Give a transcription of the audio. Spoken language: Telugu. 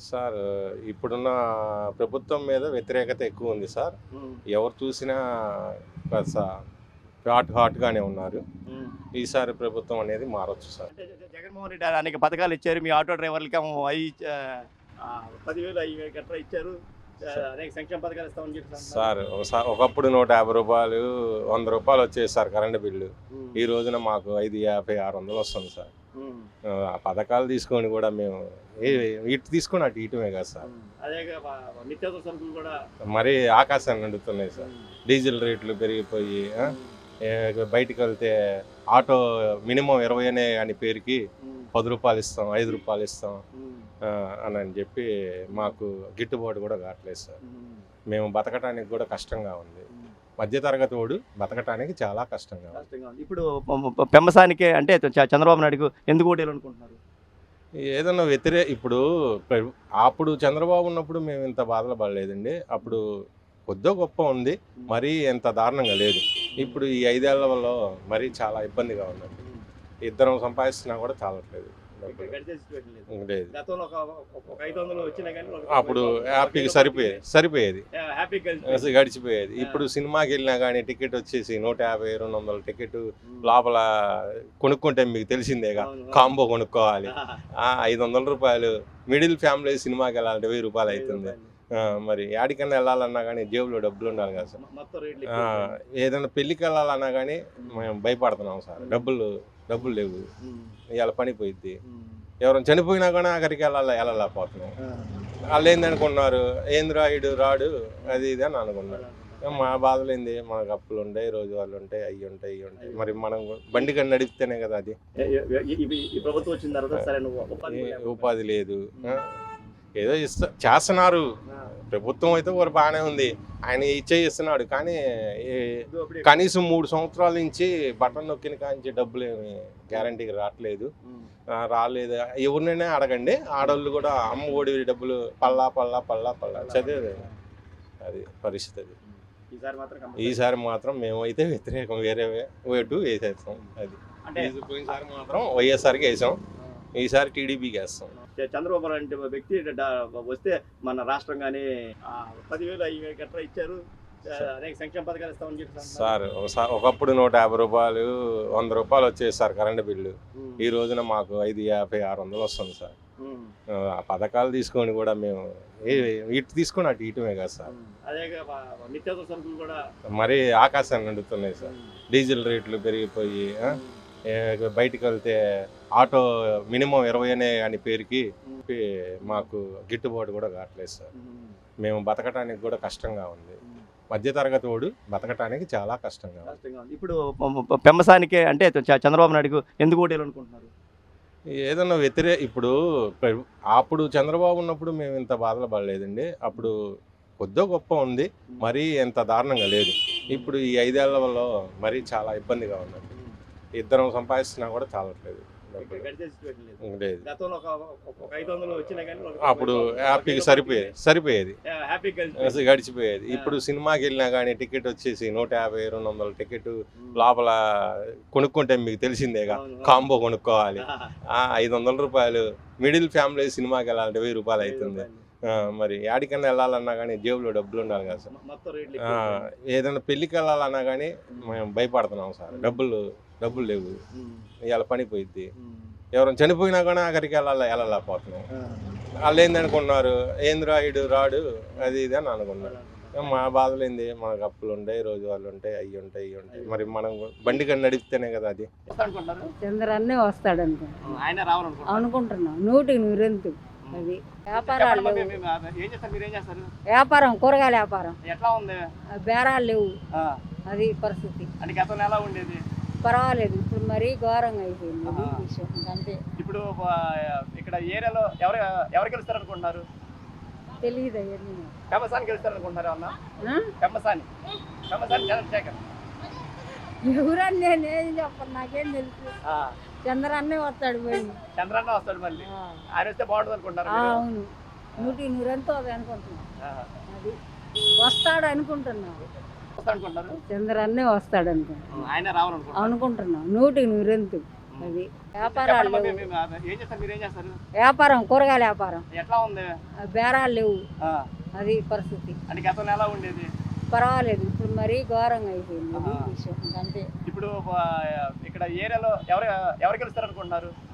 సార్ ఇప్పుడున్న ప్రభుత్వం మీద వ్యతిరేకత ఎక్కువ ఉంది సార్. ఎవరు చూసినా హాట్ హాట్గానే ఉన్నారు. ఈసారి ప్రభుత్వం అనేది మారొచ్చు సార్. జగన్మోహన్ రెడ్డి అనేక పథకాలు ఇచ్చారు. మీ ఆటో డ్రైవర్లకి అవి ఆ, పదివేలు అవి గట్రా ఇచ్చారు. సార్. ఒకప్పుడు నూట యాభై రూపాయలు వంద రూపాయలు వచ్చేది సార్ కరెంటు బిల్లు. ఈ రోజున మాకు ఐదు యాభై ఆరు వందలు వస్తుంది సార్. ఆ పథకాలు తీసుకొని కూడా మేము ఇటు తీసుకొని అటు ఇటుమే కదా సార్. మరీ ఆకాశాన్ని నిండుతున్నాయి సార్. డీజిల్ రేట్లు పెరిగిపోయి బయటికి వెళ్తే ఆటో మినిమం ఇరవై అనే అని పేరుకి పది రూపాయలు ఇస్తాం ఐదు రూపాయలు ఇస్తాం అని అని చెప్పి మాకు గిట్టుబాటు కూడా కావట్లేదు సార్. మేము బతకటానికి కూడా కష్టంగా ఉంది. మధ్యతరగతి వాడు బతకటానికి చాలా కష్టంగా ఉంది. కష్టంగా ఉంది. ఇప్పుడు ప- ప- పెంబసానికే అంటే చ- చంద్రబాబు నాయుడుకు ఎందుకు ఓటేయాలి అనుకుంటున్నారు ఏదన్నా వ్యతిరే ఇప్పుడు ప్ర- అప్పుడు చంద్రబాబు ఉన్నప్పుడు మేము ఇంత బాధలు పడలేదండి. అప్పుడు కొద్దో గొప్ప ఉంది. మరీ ఎంత దారుణంగా లేదు. ఇప్పుడు ఈ ఐదేళ్ళలో మరీ చాలా ఇబ్బందిగా ఉందండి. ఇద్దరం సంపాదిస్తున్నా కూడా చాలట్లేదు. అప్పుడు హ్యాపీగా ఒక- సరిపోయేది సరిపోయేది. గడిచిపోయింది. ఇప్పుడు సినిమాకి వెళ్ళినా కానీ టికెట్ వచ్చేసి నూట యాభై రెండు వందల టికెట్. లోపల కొనుక్కుంటే మీకు తెలిసిందేగా. కాంబో కొనుక్కోవాలి. ఐదు వందల రూపాయలు మిడిల్ ఫ్యామిలీ సినిమాకి వెళ్ళాలంటే వెయ్యి రూపాయలు అవుతుంది. మరి యాడికన్నా వెళ్ళాలన్నా కానీ జేబులో డబ్బులు ఉండాలి కదా సార్. ఏదైనా పెళ్ళికి వెళ్ళాలన్నా కానీ మేము. భయపడుతున్నాం సార్. డబ్బులు డబ్బులు లేవు. ఇవాళ పని పోయిద్ది. ఎవరైనా చనిపోయినా కానీ అక్కడికి వెళ్ళాలి? వెళ్ళలేకపోతున్నాం ఆ, వాళ్ళు ఏందనుకున్నారు ఏంది రాయుడు రాడు? అది ఇది అని అనుకున్నారు మా బాధలు ఏంది? మనకు అప్పులు ఉంటాయి రోజు వాళ్ళు ఉంటాయి అయ్యి ఉంటాయి ఇవి ఉంటాయి. మరి మనం బండి కన్నా నడిపితేనే కదా అది. ఉపాధి కూడా లేదు? ఏదో ఇస్తా చేస్తున్నారు. ప్రభుత్వం అయితే కూడా బాగానే ఉంది. ఆయన ఇచ్చే ఇస్తున్నాడు కానీ. కనీసం మూడు సంవత్సరాల నుంచి బటన్ నొక్కిన కాంచి డబ్బులు ఏమి గ్యారంటీకి రావట్లేదు. రాలేదు. ఎవరినైనా అడగండి. ఆడవాళ్ళు కూడా అమ్మ ఒడి డబ్బులు పల్లా పల్లా పల్లా పల్లా. చదివే అది. పరిస్థితి అది. ఈసారి మాత్రం మేమైతే వ్యతిరేకం. వేరే ఓటు వేసేస్తాం. అది. పోయినసారి మాత్రం వైఎస్ఆర్కి వేసాం. ఈసారి టీడీపీకి వేస్తాం. చంద్రబాబు లాంటి వ్యక్తి వస్తే మన రాష్ట్రం కానీ పదివేలు అవి గట్రా ఇచ్చారు. ఆ, అనేక సంక్షేమ పథకాలు ఇస్తామని చెప్పి. సార్ ఒకప్పుడు నూట యాభై రూపాయలు వంద రూపాయలు వచ్చేది సార్ కరెంటు బిల్లు. ఈ రోజున మాకు ఐదు యాభై ఆరు వందలు వస్తుంది సార్. ఆ పథకాలు తీసుకొని కూడా మేము ఇటు తీసుకొని అటు ఇటుమే కదా సార్. కూడా మరీ ఆకాశాన్ని నిండుతున్నాయి సార్. డీజిల్ రేట్లు పెరిగిపోయి బయటికి వెళ్తే ఆటో మినిమం ఇరవై అనే అని పేరుకి మాకు గిట్టుబాటు కూడా కావట్లేదు సార్. మేము. బతకటానికి కూడా కష్టంగా ఉంది. మధ్యతరగతి వాడు బతకటానికి చాలా కష్టంగా ఉంది. ఇప్పుడు పెంబసానికే అంటే చంద్రబాబు నాయుడుకు ఎందుకు ఓటేయాలి అనుకుంటున్నారు? ఏదన్నా వ్యతిరే ఇప్పుడు అప్పుడు చంద్రబాబు ఉన్నప్పుడు మేము ఇంత బాధలు పడలేదండి. అప్పుడు కొద్దో గొప్ప ఉంది. మరీ ఎంత దారుణంగా లేదు. ఇప్పుడు ఈ ఐదేళ్ళలో మరీ చాలా ఇబ్బందిగా ఉందండి. ఇద్దరం సంపాదిస్తున్నా కూడా చాలట్లేదు. అప్పుడు ఒక- సరిపోయేది సరిపోయేది. గడిచిపోయింది. ఇప్పుడు సినిమాకి వెళ్ళినా కానీ టికెట్ వచ్చేసి నూట యాభై రెండు వందల టికెట్. లోపల కొనుక్కుంటే మీకు తెలిసిందేగా. కాంబో కొనుక్కోవాలి. ఐదు వందల రూపాయలు మిడిల్ ఫ్యామిలీ సినిమాకి వెళ్ళాలంటే వెయ్యి రూపాయలు అవుతుంది మరి యాడికన్నా వెళ్ళాలన్నా కానీ జేబులో డబ్బులు ఉండాలి కదా సార్. ఏదైనా పెళ్ళికి వెళ్ళాలన్నా కానీ మేము భయపడుతున్నాం సార్. డబ్బులు డబ్బులు లేవు. ఇవాళ పని పోయిద్ది. ఎవరైనా చనిపోయినా కానీ అక్కడికి వెళ్ళాలి? వెళ్ళలేకపోతున్నాం వాళ్ళు ఏందనుకున్నారు ఏంది రాయుడు రాడు? అది ఇది అని అనుకున్నారు మా బాధలు ఏంది? మనకు అప్పులు ఉంటాయి రోజు వాళ్ళు ఉంటాయి అయ్యి ఉంటాయి ఇవి ఉంటాయి. మరి మనం బండి కన్నా నడిపితేనే కదా అది? చంద్రన్నే వస్తాడు అనుకుంటున్నాం నూటికి నూరెంతు అది వ్యాపారాలు చెప్పండి లేవు. మరి మేము- ఏం చేస్తారు? మీరు ఏం చేస్తారు? వ్యాపారం కూరగాయల వ్యాపారం. ఎట్లా ఉంది? బేరాలు లేవు. ఆ, అది పరిస్థితి. అంటే గతంలో ఎలా ఉండేది? పర్వాలేదు. ఇప్పుడు మరీ ఘోరంగా అయిపోయింది. అంతే. ఇప్పుడు ఇక్కడ ఏరియాలో ఎవరు ఎవరు గెలుస్తారు అనుకుంటున్నారు తెలియదు అవన్నీ పెమ్మసాని గెలుస్తారు అనుకుంటున్నారు ఏమన్నా ఆ? పెమ్మసాని పెమ్మసాని చంద్రశేఖర్ ఎవరని నేను ఏం చెప్పను. నాకేం తెలుసు. ఆ, చంద్రన్నే వస్తాడు పోయి చంద్రన్న వస్తాడు మళ్ళీ. ఆ. ఆయన వస్తే బాగుంటుంది అనుకుంటారు ఆ, అవును. నూటికి నూరెంతో అది అది వస్తాడు అనుకుంటారు చంద్రన్నే వస్తాడు అనుకుంటున్నాం ఆయన రావాలనుకుంటున్నారు. అనుకుంటున్నాం. నూటికి నూరెంతు అది వ్యాపారాలు చెప్పండి లేవు. మరి మేము- ఏం చేస్తారు? మీరు ఏం చేస్తారు? వ్యాపారం కూరగాయల వ్యాపారం. ఎట్లా ఉంది? ఆ బేరాలు లేవు. ఆ, అది పరిస్థితి. అంటే గతంలో ఎలా ఉండేది? పర్వాలేదు. ఇప్పుడు మరీ ఘోరంగా అయిపోయింది. అది ఆహా. విషయం. అంతే. ఇప్పుడు ఆ, ఇక్కడ ఏరియాలో ఎవరు ఎవరు గెలుస్తారు అనుకుంటున్నారు